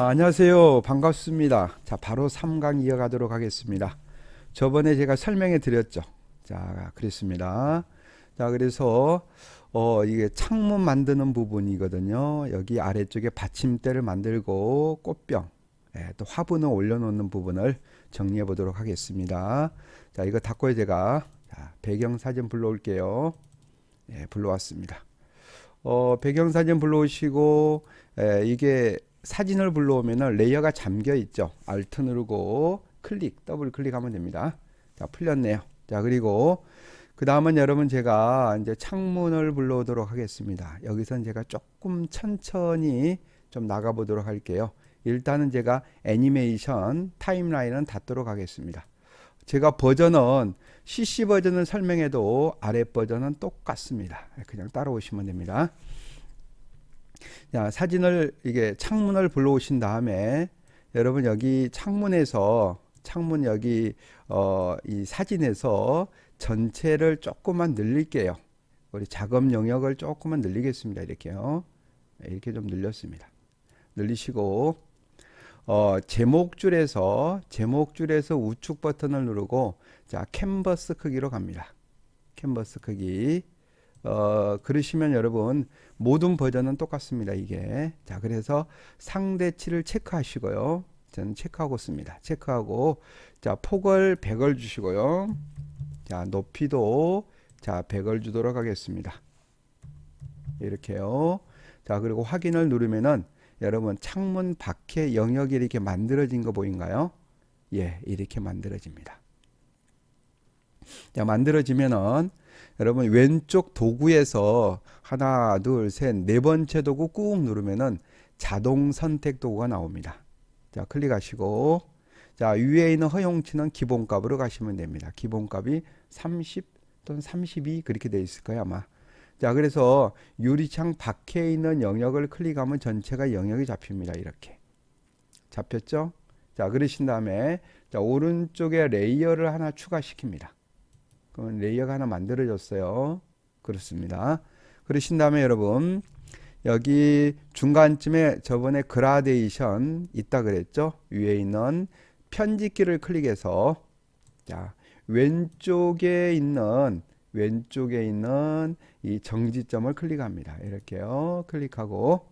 아, 안녕하세요. 반갑습니다. 자, 바로 3강 이어가도록 하겠습니다. 저번에 제가 설명해 드렸죠. 자, 그랬습니다. 자, 그래서 어, 이게 창문 만드는 부분이거든요. 여기 아래쪽에 받침대를 만들고 꽃병, 예, 또 화분을 올려놓는 부분을 정리해 보도록 하겠습니다. 자, 이거 닫고 제가 자, 배경 사진 불러올게요. 예, 불러왔습니다. 어, 배경 사진 불러오시고 에, 이게 사진을 불러오면은 레이어가 잠겨 있죠. Alt 누르고 클릭, 더블 클릭하면 됩니다. 자, 풀렸네요. 자, 그리고 그 다음은 여러분 제가 이제 창문을 불러오도록 하겠습니다. 여기선 제가 조금 천천히 좀 나가보도록 할게요. 일단은 제가 애니메이션 타임라인은 닫도록 하겠습니다. 제가 버전은 CC 버전을 설명해도 아래 버전은 똑같습니다. 그냥 따라오시면 됩니다. 자, 사진을 이게 창문을 불러오신 다음에 여러분 여기 창문에서 창문 여기 어, 이 사진에서 전체를 조금만 늘릴게요. 우리 작업 영역을 조금만 늘리겠습니다. 이렇게요. 이렇게 좀 늘렸습니다. 늘리시고 어, 제목줄에서 제목줄에서 우측 버튼을 누르고 자 캔버스 크기로 갑니다. 캔버스 크기 어, 그러시면 여러분 모든 버전은 똑같습니다. 이게 자 그래서 상대치를 체크하시고요. 저는 체크하고 씁니다. 체크하고 자 폭을 100을 주시고요. 자 높이도 자 100을 주도록 하겠습니다. 이렇게요. 자 그리고 확인을 누르면은 여러분 창문 밖에 영역이 이렇게 만들어진 거 보인가요? 예, 이렇게 만들어집니다. 자, 만들어지면은 여러분 왼쪽 도구에서 하나, 둘, 셋, 네 번째 도구 꾹 누르면은 자동 선택 도구가 나옵니다. 자, 클릭하시고 자, 위에 있는 허용치는 기본값으로 가시면 됩니다. 기본값이 30 또는 32 그렇게 돼 있을 거예요, 아마. 자, 그래서 유리창 밖에 있는 영역을 클릭하면 전체가 영역이 잡힙니다. 이렇게. 잡혔죠? 자, 그러신 다음에 자, 오른쪽에 레이어를 하나 추가시킵니다. 그러면 레이어가 하나 만들어졌어요. 그렇습니다. 그러신 다음에 여러분 여기 중간쯤에 저번에 그라데이션 있다 그랬죠? 위에 있는 편집키를 클릭해서 자, 왼쪽에 있는 왼쪽에 있는 이 정지점을 클릭합니다. 이렇게요. 클릭하고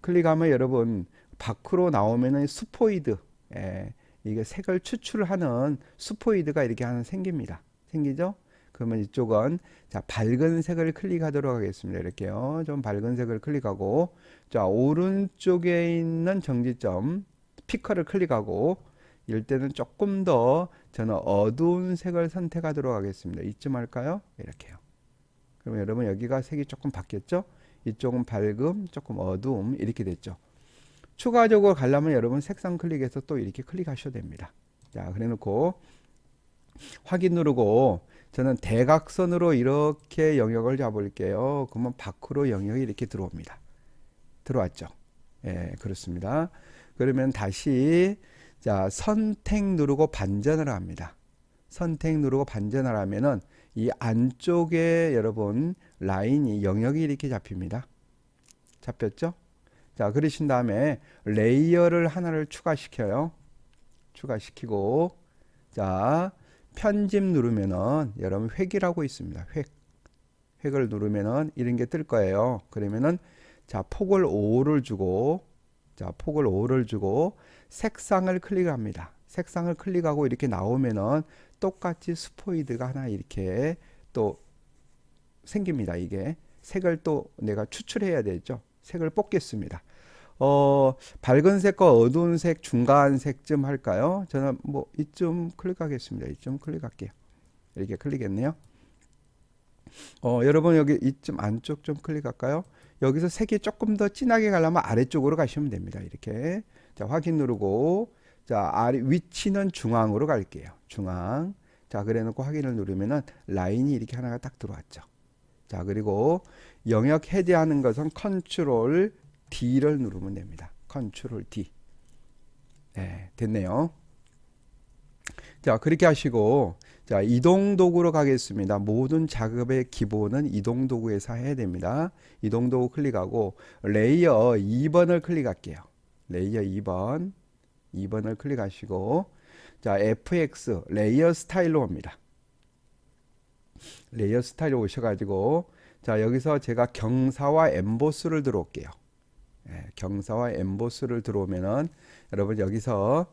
클릭하면 여러분 밖으로 나오면은 스포이드 예, 이게 색을 추출하는 스포이드가 이렇게 하나 생깁니다. 생기죠? 그러면 이쪽은 자 밝은 색을 클릭하도록 하겠습니다. 이렇게요. 좀 밝은 색을 클릭하고 자 오른쪽에 있는 정지점 피커를 클릭하고 이럴 때는 조금 더 저는 어두운 색을 선택하도록 하겠습니다. 이쯤 할까요? 이렇게요. 그러면 여러분 여기가 색이 조금 바뀌었죠? 이쪽은 밝음, 조금 어두움 이렇게 됐죠. 추가적으로 가려면 여러분 색상 클릭해서 또 이렇게 클릭하셔도 됩니다. 자, 그래 놓고 확인 누르고 저는 대각선으로 이렇게 영역을 잡을게요. 그러면 밖으로 영역이 이렇게 들어옵니다. 들어왔죠? 예, 그렇습니다. 그러면 다시 자, 선택 누르고 반전을 합니다. 선택 누르고 반전을 하면은 이 안쪽에 여러분 라인이 영역이 이렇게 잡힙니다. 잡혔죠? 자, 그러신 다음에 레이어를 하나를 추가시켜요. 추가시키고 자, 편집 누르면은 여러분 획이라고 있습니다. 획. 획을 누르면은 이런 게 뜰 거예요. 그러면은 자, 폭을 5를 주고 자, 폭을 5를 주고 색상을 클릭합니다. 색상을 클릭하고 이렇게 나오면은 똑같이 스포이드가 하나 이렇게 또 생깁니다. 이게 색을 또 내가 추출해야 되죠. 색을 뽑겠습니다. 어, 밝은 색과 어두운 색, 중간 색쯤 할까요? 저는 뭐 이쯤 클릭하겠습니다. 이쯤 클릭할게요. 이렇게 클릭했네요. 어, 여러분 여기 이쯤 안쪽 좀 클릭할까요? 여기서 색이 조금 더 진하게 가려면 아래쪽으로 가시면 됩니다. 이렇게. 자, 확인 누르고 자, 아래 위치는 중앙으로 갈게요. 중앙. 자, 그래 놓고 확인을 누르면은 라인이 이렇게 하나가 딱 들어왔죠. 자, 그리고 영역 해제하는 것은 컨트롤 D를 누르면 됩니다. 컨트롤 D. 네, 됐네요. 자, 그렇게 하시고 자, 이동 도구로 가겠습니다. 모든 작업의 기본은 이동 도구에서 해야 됩니다. 이동 도구 클릭하고 레이어 2번을 클릭할게요. 레이어 2번 2번을 클릭하시고 자 FX 레이어 스타일로 옵니다. 레이어 스타일로 오셔 가지고 자 여기서 제가 경사와 엠보스를 들어올게요. 예, 경사와 엠보스를 들어오면은 여러분 여기서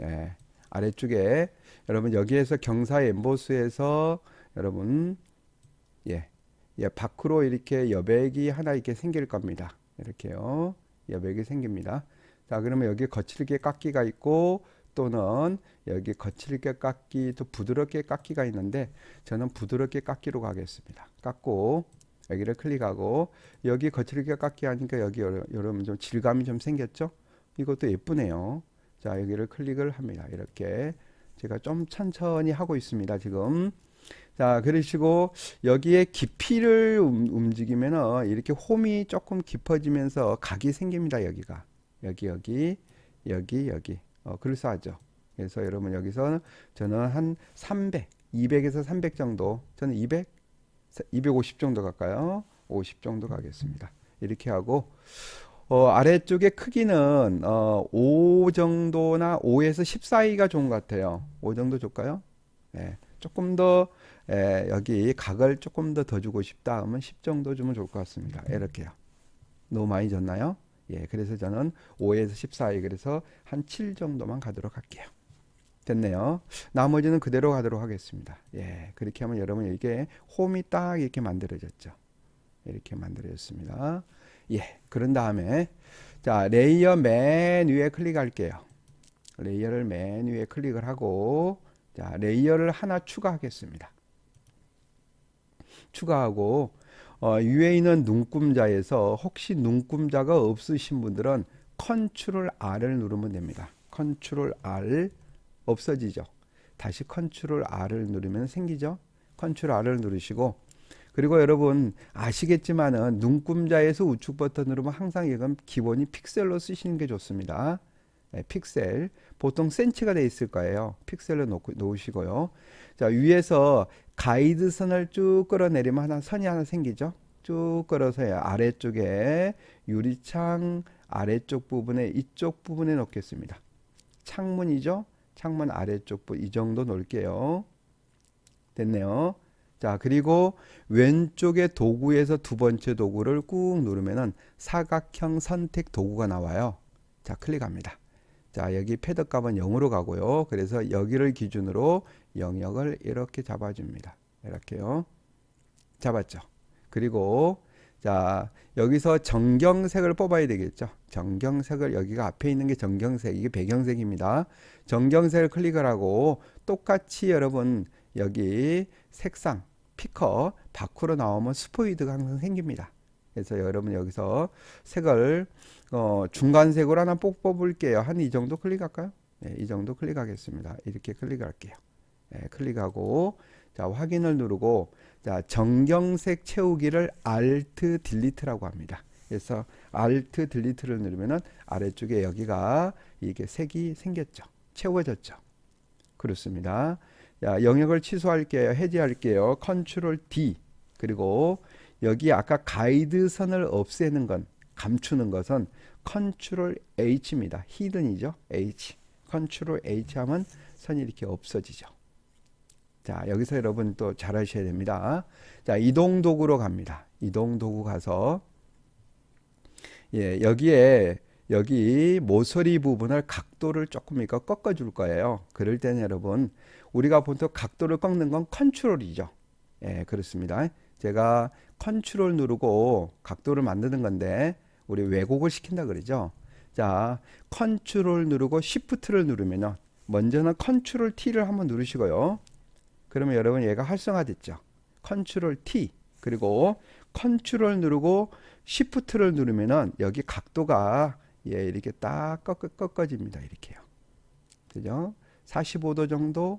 예, 아래쪽에 여러분 여기에서 경사 엠보스에서 여러분 예, 예 밖으로 이렇게 여백이 하나 이렇게 생길 겁니다. 이렇게요. 여백이 생깁니다. 자 그러면 여기 거칠게 깎기가 있고 또는 여기 거칠게 깎기 또 부드럽게 깎기가 있는데 저는 부드럽게 깎기로 가겠습니다. 깎고 여기를 클릭하고 여기 거칠게 깎기 하니까 여기 여러- 여러분 좀 질감이 좀 생겼죠? 이것도 예쁘네요. 자 여기를 클릭을 합니다. 이렇게 제가 좀 천천히 하고 있습니다. 지금 자 그러시고 여기에 깊이를 움- 움직이면은 이렇게 홈이 조금 깊어지면서 각이 생깁니다. 여기가 여기 여기 여기 여기 어, 그럴싸하죠. 그래서 여러분 여기서 저는 한 300, 200에서 300 정도, 저는 200, 250 정도 갈까요? 50 정도 가겠습니다. 이렇게 하고 어, 아래쪽의 크기는 어, 5 정도나 5에서 10 사이가 좋은 것 같아요. 5 정도 줄까요? 예, 조금 더 예, 여기 각을 조금 더 더 주고 싶다 하면 10 정도 주면 좋을 것 같습니다. 이렇게요. 너무 많이 줬나요? 예, 그래서 저는 5에서 10 사이 그래서 한 7 정도만 가도록 할게요. 됐네요. 나머지는 그대로 가도록 하겠습니다. 예, 그렇게 하면 여러분 이게 홈이 딱 이렇게 만들어졌죠. 이렇게 만들어졌습니다. 예, 그런 다음에 자 레이어 맨 위에 클릭할게요. 레이어를 맨 위에 클릭을 하고 자 레이어를 하나 추가하겠습니다. 추가하고 어, 위에 있는 눈금자에서 혹시 눈금자가 없으신 분들은 컨트롤 R을 누르면 됩니다. 컨트롤 R 없어지죠. 다시 컨트롤 R을 누르면 생기죠. 컨트롤 R을 누르시고 그리고 여러분 아시겠지만은 눈금자에서 우측 버튼 누르면 항상 이건 기본이 픽셀로 쓰시는 게 좋습니다. 네, 픽셀 보통 센치가 돼 있을 거예요. 픽셀로 놓고, 놓으시고요. 자 위에서 가이드 선을 쭉 끌어내리면 하나 선이 하나 생기죠. 쭉 끌어서 아래쪽에 유리창 아래쪽 부분에 이쪽 부분에 놓겠습니다. 창문이죠. 창문 아래쪽 부분 이 정도 놓을게요. 됐네요. 자 그리고 왼쪽에 도구에서 두 번째 도구를 꾹 누르면은 사각형 선택 도구가 나와요. 자 클릭합니다. 자 여기 패드 값은 0으로 가고요. 그래서 여기를 기준으로 영역을 이렇게 잡아줍니다. 이렇게요. 잡았죠. 그리고 자 여기서 정경색을 뽑아야 되겠죠. 정경색을 여기가 앞에 있는 게 정경색 이게 배경색입니다. 정경색을 클릭을 하고 똑같이 여러분 여기 색상 피커 밖으로 나오면 스포이드가 항상 생깁니다. 그래서 여러분 여기서 색을 어, 중간색으로 하나 뽑, 뽑을게요. 한 이 정도 클릭할까요? 네, 이 정도 클릭하겠습니다. 이렇게 클릭할게요. 네, 클릭하고 자 확인을 누르고 자 정경색 채우기를 Alt Delete라고 합니다. 그래서 Alt Delete를 누르면은 아래쪽에 여기가 이게 색이 생겼죠. 채워졌죠. 그렇습니다. 자, 영역을 취소할게요. 해제할게요. 컨트롤 D. 그리고 여기 아까 가이드 선을 없애는 건 감추는 것은 컨트롤 H입니다. 히든이죠. H. 컨트롤 H 하면 선이 이렇게 없어지죠. 자, 여기서 여러분 또 잘 하셔야 됩니다. 자, 이동 도구로 갑니다. 이동 도구 가서 예, 여기에 여기 모서리 부분을 각도를 조금 이거 꺾어 줄 거예요. 그럴 때는 여러분 우리가 보통 각도를 꺾는 건 컨트롤이죠. 예, 그렇습니다. 제가 컨트롤 누르고 각도를 만드는 건데 우리 왜곡을 시킨다 그러죠. 자, 컨트롤 누르고 시프트를 누르면은 먼저는 컨트롤 T를 한번 누르시고요. 그러면 여러분 얘가 활성화됐죠. 컨트롤 T 그리고 컨트롤 누르고 시프트를 누르면은 여기 각도가 예, 이렇게 딱 꺾, 꺾어집니다. 이렇게요. 그죠? 45도 정도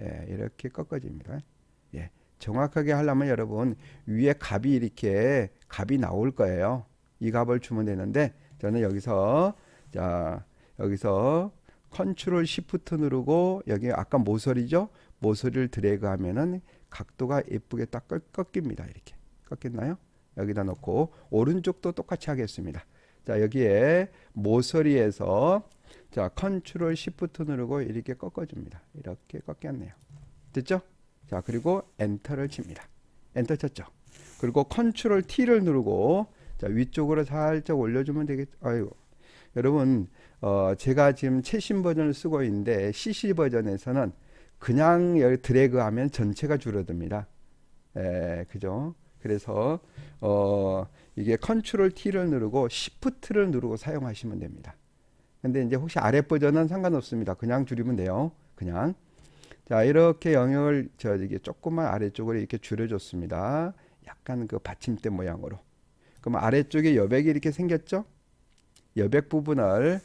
예, 이렇게 꺾어집니다. 예. 정확하게 하려면 여러분 위에 값이 이렇게 값이 나올 거예요. 이 값을 주면 되는데 저는 여기서 자 여기서 컨트롤 시프트 누르고 여기 아까 모서리죠 모서리를 드래그 하면은 각도가 예쁘게 딱 꺾- 꺾입니다 이렇게 꺾였나요 여기다 놓고 오른쪽도 똑같이 하겠습니다 자, 여기에 모서리에서 자, 컨트롤 시프트 누르고 이렇게 꺾어 줍니다. 이렇게 꺾였네요. 됐죠? 자, 그리고 엔터를 칩니다. 엔터 쳤죠. 그리고 컨트롤 T를 누르고 자, 위쪽으로 살짝 올려 주면 되겠죠. 아이고. 여러분, 어, 제가 지금 최신 버전을 쓰고 있는데 CC 버전에서는 그냥 여기 드래그 하면 전체가 줄어듭니다. 에, 그죠? 그래서 어, 이게 컨트롤 T를 누르고 시프트를 누르고 사용하시면 됩니다. 근데 이제 혹시 아래 버전은 상관없습니다. 그냥 줄이면 돼요. 그냥. 자, 이렇게 영역을 저 이게 조금만 아래쪽으로 이렇게 줄여줬습니다. 약간 그 받침대 모양으로. 그럼 아래쪽에 여백이 이렇게 생겼죠? 여백 부분을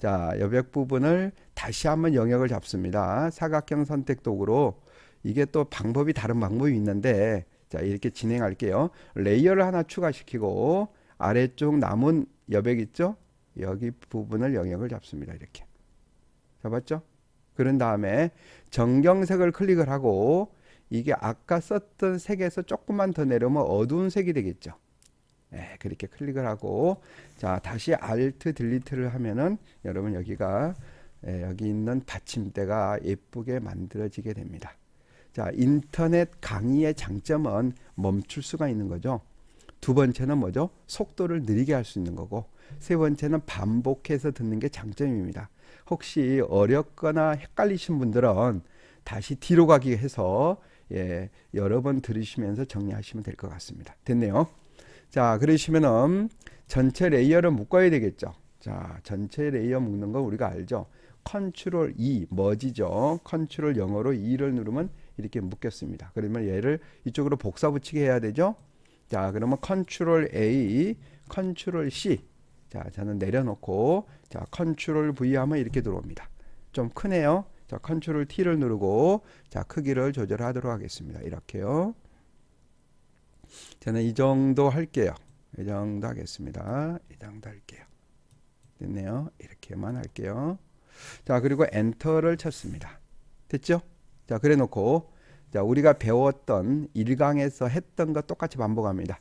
자, 여백 부분을 다시 한번 영역을 잡습니다. 사각형 선택 도구로 이게 또 방법이 다른 방법이 있는데 자, 이렇게 진행할게요. 레이어를 하나 추가시키고 아래쪽 남은 여백 있죠? 여기 부분을 영역을 잡습니다. 이렇게. 잡았죠? 그런 다음에 정경색을 클릭을 하고 이게 아까 썼던 색에서 조금만 더 내려오면 어두운 색이 되겠죠. 네, 그렇게 클릭을 하고 자 다시 Alt 딜리트를 하면은 여러분 여기가 예, 여기 있는 받침대가 예쁘게 만들어지게 됩니다. 자 인터넷 강의의 장점은 멈출 수가 있는 거죠. 두 번째는 뭐죠? 속도를 느리게 할 수 있는 거고 세 번째는 반복해서 듣는 게 장점입니다. 혹시 어렵거나 헷갈리신 분들은 다시 뒤로 가기 해서 예, 여러 번 들으시면서 정리하시면 될 것 같습니다. 됐네요. 자, 그러시면은 전체 레이어를 묶어야 되겠죠. 자, 전체 레이어 묶는 거 우리가 알죠. 컨트롤 E 머지죠. 컨트롤 영어로 E를 누르면 이렇게 묶였습니다. 그러면 얘를 이쪽으로 복사 붙이게 해야 되죠. 자, 그러면 컨트롤 A, 컨트롤 C. 자, 저는 내려놓고 자, 컨트롤 V 하면 이렇게 들어옵니다. 좀 크네요. 자, 컨트롤 T를 누르고 자, 크기를 조절하도록 하겠습니다. 이렇게요. 저는 이 정도 할게요. 이 정도 하겠습니다. 이 정도 할게요. 됐네요. 이렇게만 할게요. 자, 그리고 엔터를 쳤습니다. 됐죠? 자, 그래 놓고 자, 우리가 배웠던 1강에서 했던 것 똑같이 반복합니다.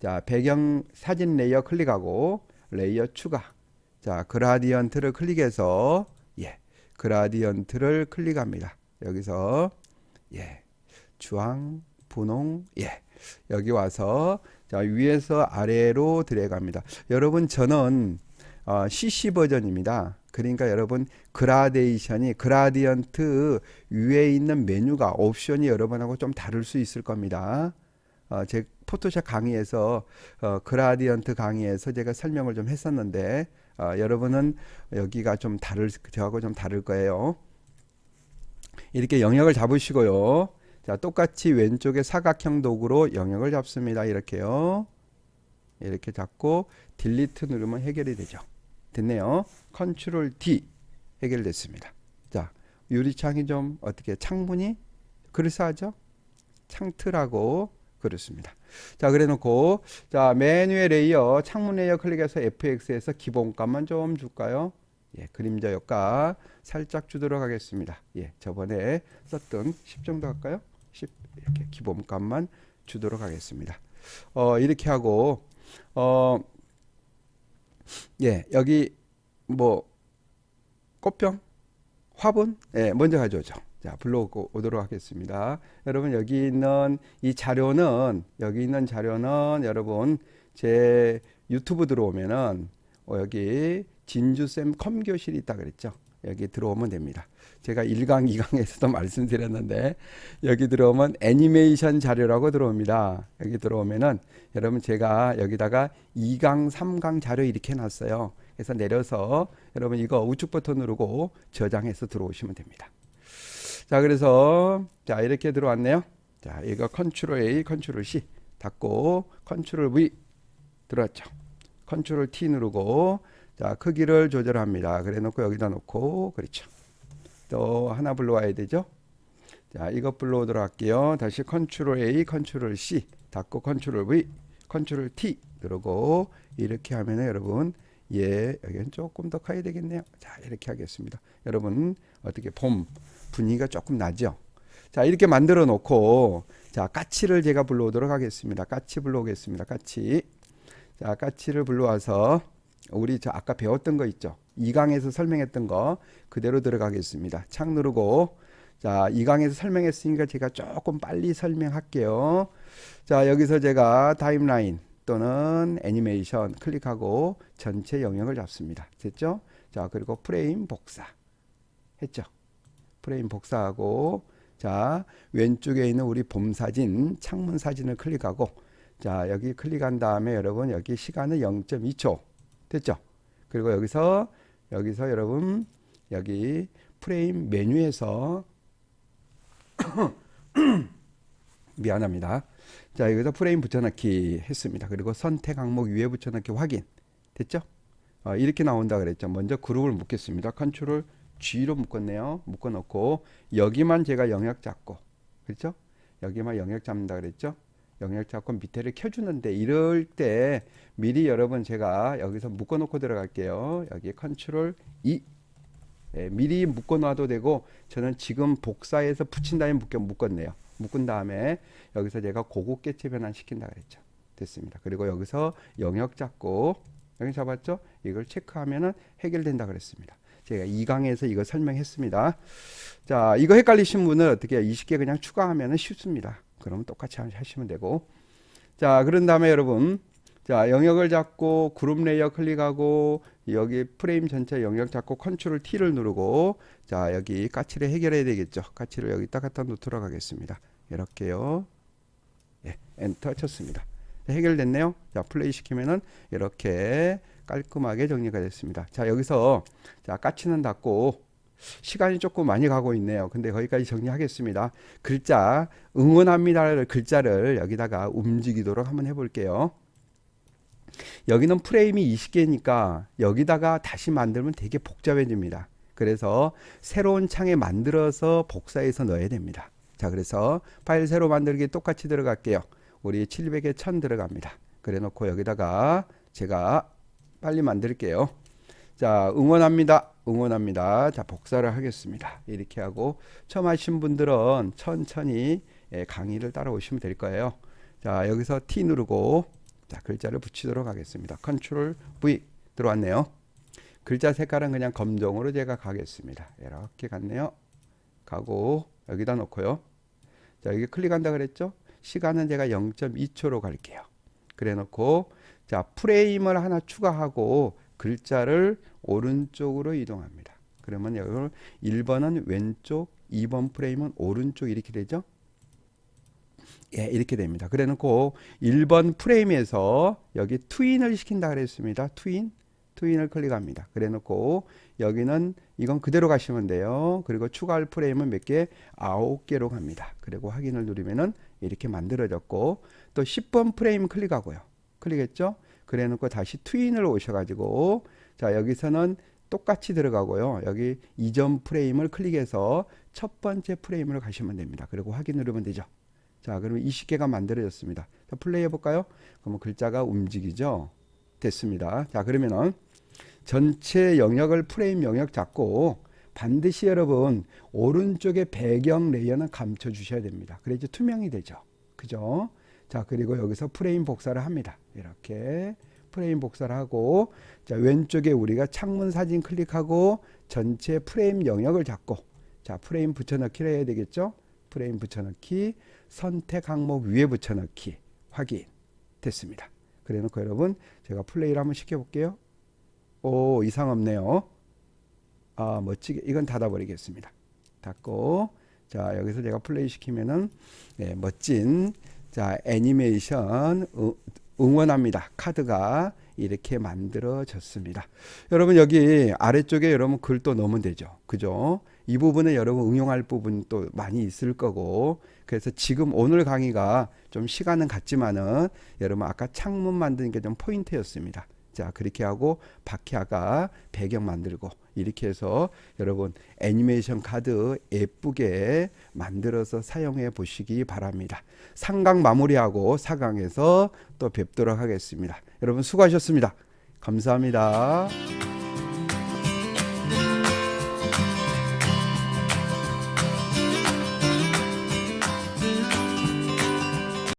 자, 배경 사진 레이어 클릭하고 레이어 추가. 자, 그라디언트를 클릭해서 예. 그라디언트를 클릭합니다. 여기서 예. 주황, 분홍, 예. 여기 와서 자, 위에서 아래로 들어갑니다. 여러분 저는 어, CC 버전입니다. 그러니까 여러분 그라데이션이 그라디언트 위에 있는 메뉴가 옵션이 여러분하고 좀 다를 수 있을 겁니다. 어, 제 포토샵 강의에서 어, 그라디언트 강의에서 제가 설명을 좀 했었는데 어, 여러분은 여기가 좀 다를 저하고 좀 다를 거예요. 이렇게 영역을 잡으시고요. 자, 똑같이 왼쪽에 사각형 도구로 영역을 잡습니다. 이렇게요. 이렇게 잡고 딜리트 누르면 해결이 되죠. 됐네요. 컨트롤 D 해결됐습니다. 자, 유리창이 좀 어떻게 창문이 그럴싸하죠? 창틀하고 그렇습니다. 자, 그래 놓고 자, 메뉴의 레이어 창문 레이어 클릭해서 FX에서 기본값만 좀 줄까요? 예, 그림자 효과 살짝 주도록 하겠습니다. 예, 저번에 썼던 10 정도 할까요? 10 이렇게 기본값만 주도록 하겠습니다. 어, 이렇게 하고 어, 예, 여기 뭐 꽃병, 화분, 예, 먼저 가져오죠. 자, 불러오도록 하겠습니다. 여러분 여기 있는 이 자료는 여기 있는 자료는 여러분 제 유튜브 들어오면은 어, 여기 진주쌤 컴교실이 있다 그랬죠. 여기 들어오면 됩니다. 제가 1강, 2강에서도 말씀드렸는데 여기 들어오면 애니메이션 자료라고 들어옵니다. 여기 들어오면은 여러분 제가 여기다가 2강, 3강 자료 이렇게 놨어요. 그래서 내려서 여러분 이거 우측 버튼 누르고 저장해서 들어오시면 됩니다. 자, 그래서 자, 이렇게 들어왔네요. 자, 이거 컨트롤 A, 컨트롤 C 닫고 컨트롤 V 들어왔죠. 컨트롤 T 누르고 자, 크기를 조절합니다. 그래 놓고 여기다 놓고 그렇죠. 또 하나 불러와야 되죠. 자, 이것 불러오도록 할게요. 다시 컨트롤 A, 컨트롤 C 닫고 컨트롤 V, 컨트롤 T 누르고 이렇게 하면은 여러분 예, 여기는 조금 더 커야 되겠네요. 자, 이렇게 하겠습니다. 여러분 어떻게 봄 분위기가 조금 나죠. 자, 이렇게 만들어 놓고 자, 까치를 제가 불러오도록 하겠습니다. 까치 불러오겠습니다. 까치. 자, 까치를 불러와서 우리 저 아까 배웠던 거 있죠. 2강에서 설명했던 거 그대로 들어가겠습니다. 창 누르고 자, 2강에서 설명했으니까 제가 조금 빨리 설명할게요. 자, 여기서 제가 타임라인 또는 애니메이션 클릭하고 전체 영역을 잡습니다. 됐죠? 자, 그리고 프레임 복사 했죠. 프레임 복사하고 자, 왼쪽에 있는 우리 봄 사진, 창문 사진을 클릭하고 자, 여기 클릭한 다음에 여러분 여기 시간은 0.2초 됐죠? 그리고 여기서 여기서 여러분 여기 프레임 메뉴에서 미안합니다. 자, 여기서 프레임 붙여넣기 했습니다. 그리고 선택 항목 위에 붙여넣기 확인. 됐죠? 어, 이렇게 나온다 그랬죠. 먼저 그룹을 묶겠습니다. 컨트롤 G로 묶었네요. 묶어 놓고 여기만 제가 영역 잡고. 그렇죠? 여기만 영역 잡는다 그랬죠? 영역 잡고 밑에를 켜주는데 이럴 때 미리 여러분 제가 여기서 묶어 놓고 들어갈게요. 여기 컨트롤 E 예, 미리 묶어 놔도 되고 저는 지금 복사해서 붙인 다음에 묶여 묶었네요. 묶은 다음에 여기서 제가 고급 개체 변환 시킨다 그랬죠. 됐습니다. 그리고 여기서 영역 잡고 여기 잡았죠? 이걸 체크하면은 해결된다 그랬습니다. 제가 2강에서 이거 설명했습니다. 자, 이거 헷갈리신 분은 어떻게 20개 그냥 추가하면은 쉽습니다. 그러면 똑같이 하시면 되고. 자, 그런 다음에 여러분 자, 영역을 잡고 그룹 레이어 클릭하고 여기 프레임 전체 영역 잡고 컨트롤 T를 누르고 자, 여기 까치를 해결해야 되겠죠. 까치를 여기 딱 갖다 놓도록 하겠습니다. 이렇게요. 예, 엔터 쳤습니다. 해결됐네요. 자, 플레이 시키면은 이렇게 깔끔하게 정리가 됐습니다. 자, 여기서 자, 까치는 닫고 시간이 조금 많이 가고 있네요. 근데 거기까지 정리하겠습니다. 글자 응원합니다를 글자를 여기다가 움직이도록 한번 해볼게요. 여기는 프레임이 20개니까 여기다가 다시 만들면 되게 복잡해집니다. 그래서 새로운 창에 만들어서 복사해서 넣어야 됩니다. 자, 그래서 파일 새로 만들기 똑같이 들어갈게요. 우리 700에 1000 들어갑니다. 그래 놓고 여기다가 제가 빨리 만들게요. 자, 응원합니다. 응원합니다. 자, 복사를 하겠습니다. 이렇게 하고 처음 하신 분들은 천천히 예, 강의를 따라오시면 될 거예요. 자, 여기서 T 누르고 자, 글자를 붙이도록 하겠습니다. 컨트롤 V 들어왔네요. 글자 색깔은 그냥 검정으로 제가 가겠습니다. 이렇게 갔네요. 가고 여기다 놓고요. 자, 여기 클릭한다 그랬죠? 시간은 제가 0.2초로 갈게요. 그래 놓고 자, 프레임을 하나 추가하고 글자를 오른쪽으로 이동합니다. 그러면 여기 1번은 왼쪽, 2번 프레임은 오른쪽 이렇게 되죠? 예, 이렇게 됩니다. 그래 놓고 1번 프레임에서 여기 트윈을 시킨다 그랬습니다. 트윈. 트윈을 클릭합니다. 그래 놓고 여기는 이건 그대로 가시면 돼요. 그리고 추가할 프레임은 몇 개? 9개로 갑니다. 그리고 확인을 누르면은 이렇게 만들어졌고 또 10번 프레임 클릭하고요. 클릭했죠? 그래 놓고 다시 트윈을 오셔 가지고 자, 여기서는 똑같이 들어가고요. 여기 이전 프레임을 클릭해서 첫 번째 프레임으로 가시면 됩니다. 그리고 확인 누르면 되죠. 자, 그러면 20개가 만들어졌습니다. 자, 플레이 해볼까요? 그러면 글자가 움직이죠? 됐습니다. 자, 그러면은 전체 영역을 프레임 영역 잡고 반드시 여러분 오른쪽에 배경 레이어는 감춰 주셔야 됩니다. 그래야지 투명이 되죠. 그죠? 자, 그리고 여기서 프레임 복사를 합니다. 이렇게 프레임 복사를 하고 자, 왼쪽에 우리가 창문 사진 클릭하고 전체 프레임 영역을 잡고 자, 프레임 붙여넣기를 해야 되겠죠? 프레임 붙여넣기 선택 항목 위에 붙여넣기 확인 됐습니다. 그래 놓고 여러분 제가 플레이를 한번 시켜볼게요. 오 이상 없네요. 아 멋지게 이건 닫아버리겠습니다. 닫고 자 여기서 제가 플레이 시키면은 네, 멋진 자 애니메이션 응원합니다 카드가 이렇게 만들어졌습니다. 여러분 여기 아래쪽에 여러분 글도 넣으면 되죠. 그죠? 이 부분에 여러분 응용할 부분 또 많이 있을 거고 그래서 지금 오늘 강의가 좀 시간은 같지만은 여러분 아까 창문 만드는 게 좀 포인트였습니다. 자 그렇게 하고 박해아가 배경 만들고 이렇게 해서 여러분 애니메이션 카드 예쁘게 만들어서 사용해 보시기 바랍니다. 3강 마무리하고 4강에서 또 뵙도록 하겠습니다. 여러분 수고하셨습니다. 감사합니다.